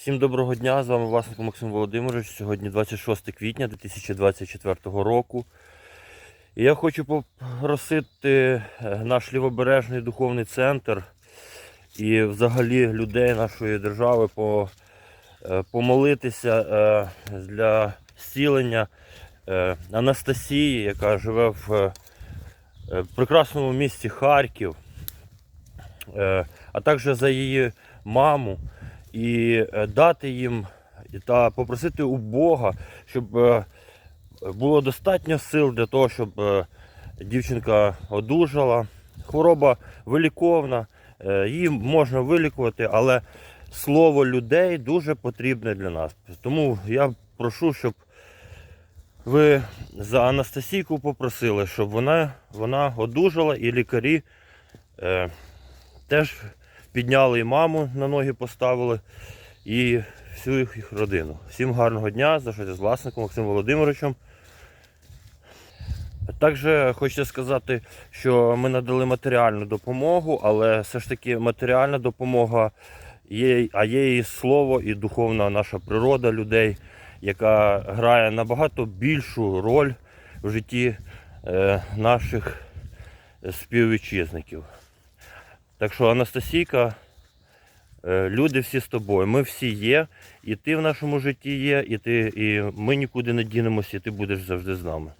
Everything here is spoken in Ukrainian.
Всім доброго дня, з вами власник Максим Володимирович. Сьогодні 26 квітня 2024 року. І я хочу попросити е, наш лівобережний духовний центр і взагалі людей нашої держави е, помолитися е, для зцілення Анастасії, яка живе в прекрасному місті Харків, а також за її маму і е, дати їм та попросити у Бога, щоб е, було достатньо сил для того, щоб е, дівчинка одужала. Хвороба виліковна, її можна вилікувати, але слово людей дуже потрібне для нас. Тому я прошу, щоб ви за Анастасійку попросили, щоб вона, вона одужала і лікарі е, теж підняли і маму на ноги поставили, і всю їх, родину. Всім гарного дня, залишайтесь з власником Максимом Володимировичем. Також хочеться сказати, що ми надали матеріальну допомогу, але все ж таки матеріальна допомога є, а є і слово, і духовна наша природа людей, яка грає набагато більшу роль в житті е, наших співвітчизників. Так що, Анастасійка, е, люди всі з тобою. Ми всі є, і ти в нашому житті є, і ти, і ми нікуди не дінемося, і ти будеш завжди з нами.